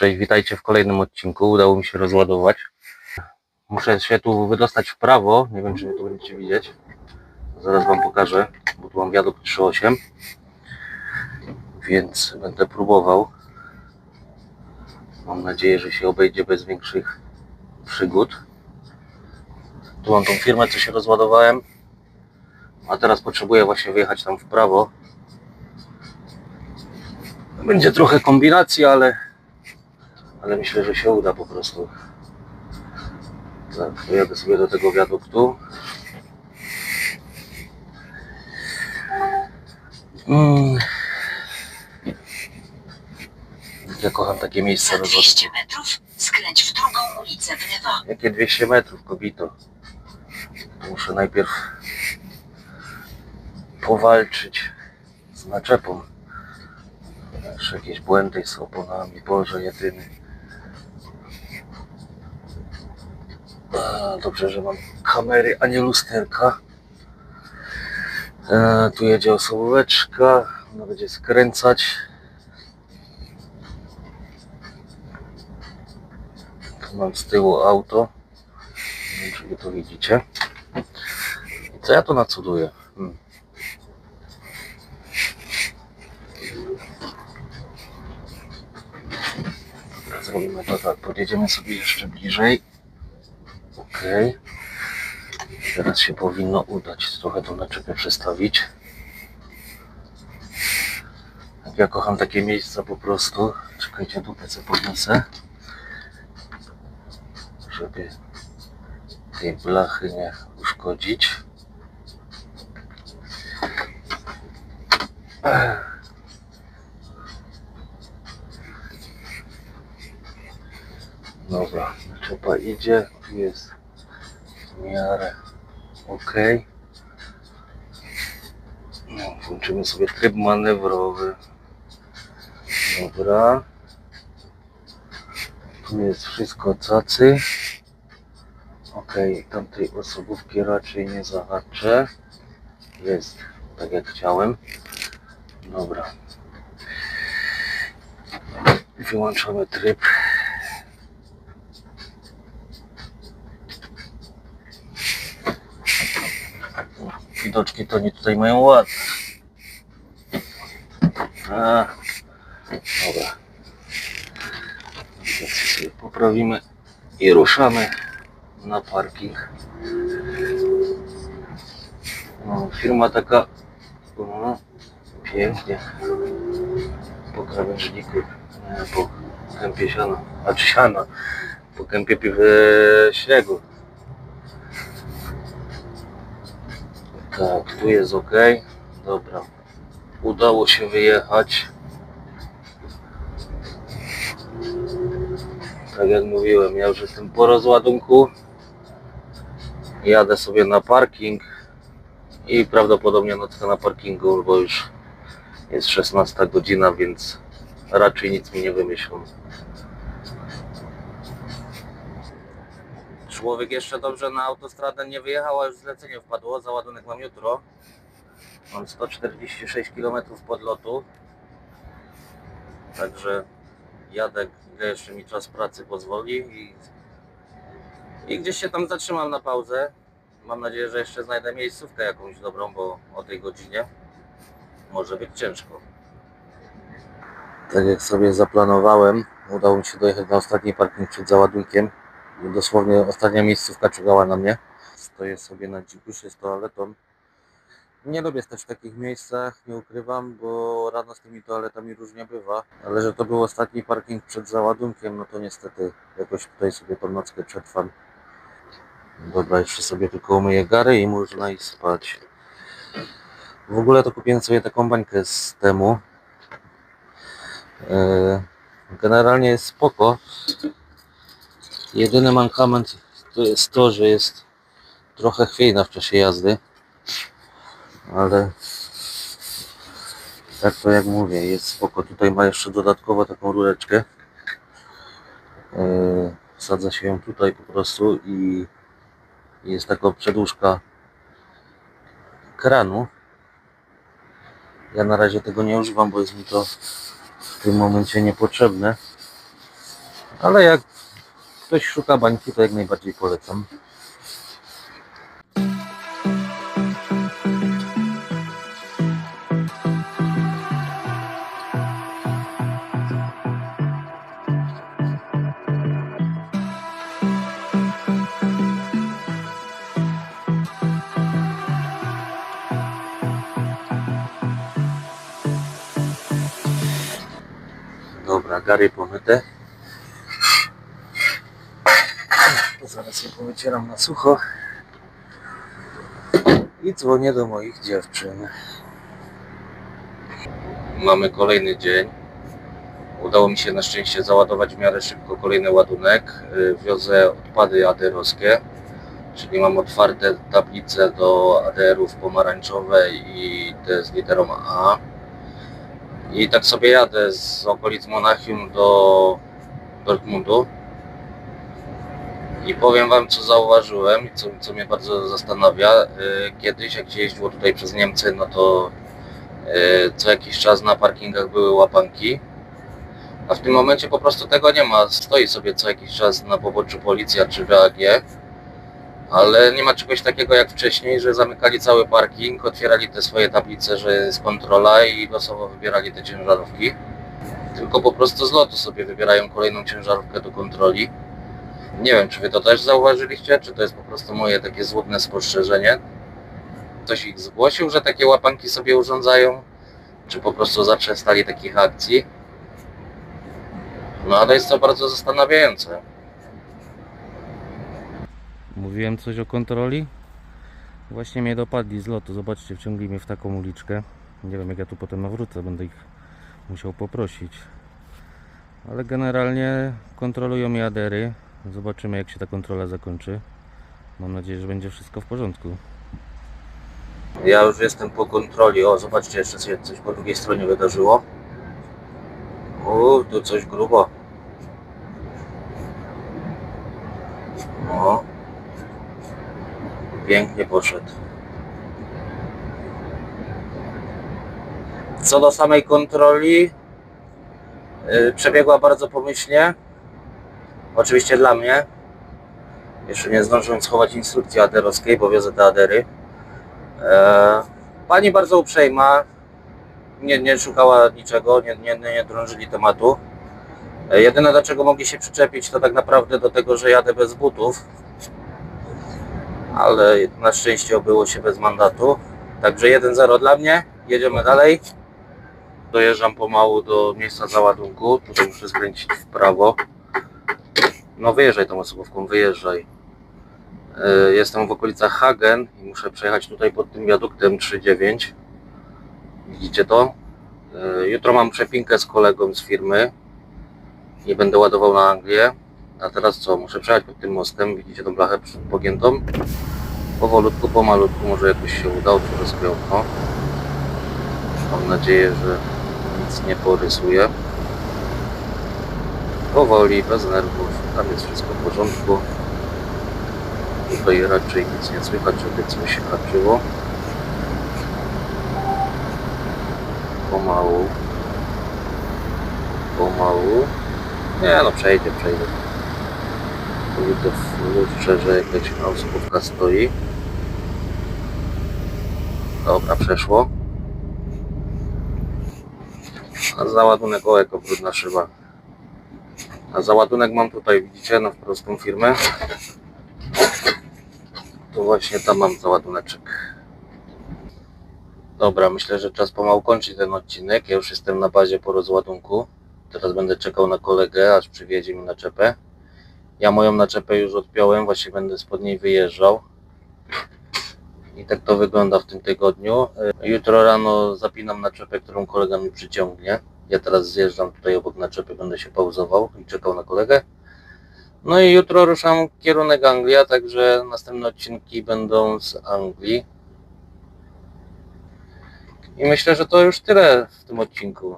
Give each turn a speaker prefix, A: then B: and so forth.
A: Cześć, witajcie w kolejnym odcinku. Udało mi się rozładować. Muszę się tu wydostać w prawo. Nie wiem, czy mnie tu będziecie widzieć. Zaraz Wam pokażę, bo tu mam wiadukt 3.8. Więc będę próbował. Mam nadzieję, że się obejdzie bez większych przygód. Tu mam tą firmę, co się rozładowałem. A teraz potrzebuję właśnie wyjechać tam w prawo. Będzie trochę kombinacji, ale ale myślę, że się uda po prostu. Tak, pojadę sobie do tego wiaduktu. Mm. Ja kocham takie miejsca
B: Za 200
A: rozwodne.
B: metrów skręć w drugą ulicę w lewo.
A: Jakie 200 metrów, kobito? Muszę najpierw powalczyć z naczepą. Jeszcze jakieś błędy z oponami, Boże jedyny. Dobrze, że mam kamery, a nie lusterka. E, tu jedzie osobóweczka, ona będzie skręcać. Tu mam z tyłu auto. Nie wiem, czy wy to widzicie. Co ja tu nacuduję? Hmm. Zrobimy to tak, podjedziemy sobie jeszcze bliżej. Teraz się powinno udać trochę tą naczepę przestawić. Jak ja kocham takie miejsca po prostu. Czekajcie, dupę co podniosę. Żeby tej blachy nie uszkodzić. Dobra, naczepa idzie, tu jest w miarę ok. No, włączymy sobie tryb manewrowy. Dobra. Tu jest wszystko cacy. Ok, tamtej osobówki raczej nie zahaczę. Jest tak jak chciałem. Dobra. Wyłączamy tryb. Widoczki to nie tutaj mają ładne. Dobra. Sobie poprawimy i ruszamy na parking. No, firma taka no, pięknie po krawężniku, nie, po kępie siana, a czy siana, po kępie pi- e, śniegu. Tak, tu jest ok. Dobra. Udało się wyjechać. Tak jak mówiłem, ja już jestem po rozładunku. Jadę sobie na parking i prawdopodobnie nockę na parkingu, bo już jest 16 godzina, więc raczej nic mi nie wymyślą. Człowiek jeszcze dobrze na autostradę nie wyjechał, a już zlecenie wpadło. Załadunek mam jutro. Mam 146 km podlotu. Także jadę, ile jeszcze mi czas pracy pozwoli i, i gdzieś się tam zatrzymam na pauzę. Mam nadzieję, że jeszcze znajdę miejscówkę jakąś dobrą, bo o tej godzinie może być ciężko. Tak jak sobie zaplanowałem, udało mi się dojechać na ostatni parking przed załadunkiem. Dosłownie ostatnia miejscówka czekała na mnie. Stoję sobie na dzikusie z toaletą. Nie lubię stać w takich miejscach, nie ukrywam, bo rano z tymi toaletami różnie bywa. Ale że to był ostatni parking przed załadunkiem, no to niestety jakoś tutaj sobie tą nockę przetrwam. Dobra, jeszcze sobie tylko umyję gary i można iść spać. W ogóle to kupiłem sobie taką bańkę z temu. Yy, Generalnie jest spoko. Jedyny mankament to jest to, że jest trochę chwiejna w czasie jazdy. Ale tak to jak mówię, jest spoko. Tutaj ma jeszcze dodatkowo taką rureczkę. Yy, Wsadza się ją tutaj po prostu i jest taka przedłużka kranu. Ja na razie tego nie używam, bo jest mi to w tym momencie niepotrzebne. Ale jak ktoś szuka bańki, to jak najbardziej polecam. Dobra, gary pomyte. To zaraz je powycieram na sucho. I dzwonię do moich dziewczyn. Mamy kolejny dzień. Udało mi się na szczęście załadować w miarę szybko kolejny ładunek. Y, Wiozę odpady aderowskie, czyli mam otwarte tablice do ADR-ów pomarańczowe i te z literą A. I tak sobie jadę z okolic Monachium do Dortmundu. I powiem Wam, co zauważyłem i co, co mnie bardzo zastanawia. Y, Kiedyś, jak się jeździło tutaj przez Niemcy, no to y, co jakiś czas na parkingach były łapanki. A w tym momencie po prostu tego nie ma. Stoi sobie co jakiś czas na poboczu policja czy BAG. Ale nie ma czegoś takiego jak wcześniej, że zamykali cały parking, otwierali te swoje tablice, że jest kontrola i losowo wybierali te ciężarówki. Tylko po prostu z lotu sobie wybierają kolejną ciężarówkę do kontroli. Nie wiem, czy wy to też zauważyliście, czy to jest po prostu moje takie złudne spostrzeżenie. Ktoś ich zgłosił, że takie łapanki sobie urządzają, czy po prostu zaprzestali takich akcji. No ale jest to bardzo zastanawiające. Mówiłem coś o kontroli? Właśnie mnie dopadli z lotu. Zobaczcie, wciągli mnie w taką uliczkę. Nie wiem jak ja tu potem nawrócę, będę ich musiał poprosić. Ale generalnie kontrolują mi adery. Zobaczymy jak się ta kontrola zakończy. Mam nadzieję, że będzie wszystko w porządku. Ja już jestem po kontroli. O, zobaczcie, jeszcze się coś po drugiej stronie wydarzyło. O, tu coś grubo. O. Pięknie poszedł. Co do samej kontroli, yy, przebiegła bardzo pomyślnie. Oczywiście dla mnie. Jeszcze nie zdążyłem schować instrukcji aderowskiej, bo wiozę te adery. E, Pani bardzo uprzejma. Nie, nie szukała niczego, nie, nie, nie drążyli tematu. E, Jedyne do czego mogli się przyczepić to tak naprawdę do tego, że jadę bez butów. Ale na szczęście obyło się bez mandatu. Także 1-0 dla mnie. Jedziemy dalej. Dojeżdżam pomału do miejsca załadunku. Tutaj muszę skręcić w prawo. No wyjeżdżaj tą osobówką, wyjeżdżaj. E, Jestem w okolicach Hagen i muszę przejechać tutaj pod tym wiaduktem 3.9. Widzicie to? E, Jutro mam przepinkę z kolegą z firmy i będę ładował na Anglię. A teraz co? Muszę przejechać pod tym mostem. Widzicie tą blachę pogiętą? Powolutku, pomalutku, może jakoś się uda. Otworzę sobie okno. Mam nadzieję, że nic nie porysuje. Powoli, bez nerwów. Tam jest wszystko w porządku. Tutaj raczej nic nie słychać, żeby coś się haczyło. Pomału. Pomału. Nie no, przejdzie, przejdzie. Tu widzę w lustrze, że jakaś osobówka stoi. Dobra, przeszło. A załadunek o jako brudna szyba. A załadunek mam tutaj, widzicie, na prostą firmę. To właśnie tam mam załaduneczek. Dobra, myślę, że czas pomału kończyć ten odcinek. Ja już jestem na bazie po rozładunku. Teraz będę czekał na kolegę, aż przywiezie mi naczepę. Ja moją naczepę już odpiąłem, właśnie będę spod niej wyjeżdżał. I tak to wygląda w tym tygodniu. Jutro rano zapinam naczepę, którą kolega mi przyciągnie. Ja teraz zjeżdżam tutaj obok naczepy, będę się pauzował i czekał na kolegę. No i jutro ruszam kierunek Anglia, także następne odcinki będą z Anglii. I myślę, że to już tyle w tym odcinku.